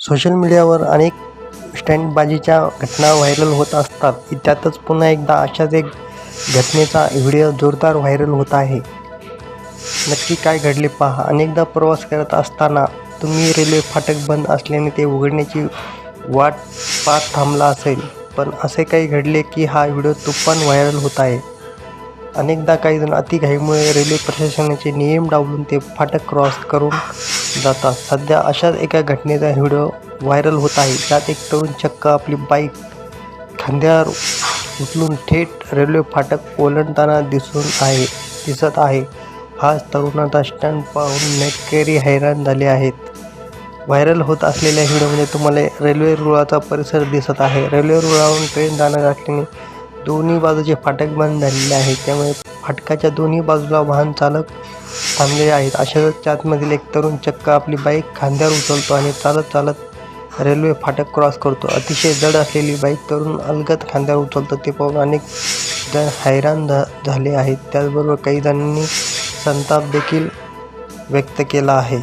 Social मीडियावर अनेक स्टँडबाजीच्या घटना व्हायरल होत असतात. त्यातच पुन्हा एकदा अशाच एक घटनेचा व्हिडिओ जोरदार व्हायरल होत आहे. नक्की काय घडले पहा. अनेकदा प्रवास करत असताना तुम्ही रेल्वे फाटक बंद असल्याने ते उघडण्याची वाट पाहत थांबला असेल. पण असे काही घडले की हा व्हिडिओ तुफान व्हायरल होत आहे. अनेकदा काही जण अतिघाईमुळे रेल्वे प्रशासनाचे नियम डावलून ते फाटक क्रॉस करून जातात. सध्या अशाच एका घटनेचा व्हिडिओ व्हायरल होत आहे. त्यात एक तरुण चक्क आपली बाईक खांद्यावर उचलून थेट रेल्वे फाटक ओलांडताना दिसून आहे दिसत आहे. हाच तरुणाचा स्टंट पाहून नेटकरी हैराण झाले आहेत. व्हायरल होत असलेल्या व्हिडिओमध्ये तुम्हाला रेल्वे रुळाचा परिसर दिसत आहे. रेल्वे रुळावरून ट्रेन जाणार असल्याने दोन्ही बाजूचे फाटक बंद झालेले आहे त्यामुळे फाटकाच्या दोन्ही बाजूला वाहन चालक थांबलेले आहेत. अशाच आतमधील एक तरुण चक्क आपली बाईक खांद्यावर उचलतो आणि चालत चालत रेल्वे फाटक क्रॉस करतो. अतिशय जड असलेली बाईक तरुण अलगद खांद्यावर उचलतो. ते पाहून अनेक जण हैराण झा झाले आहेत. त्याचबरोबर काही जणांनी संताप देखील व्यक्त केला आहे.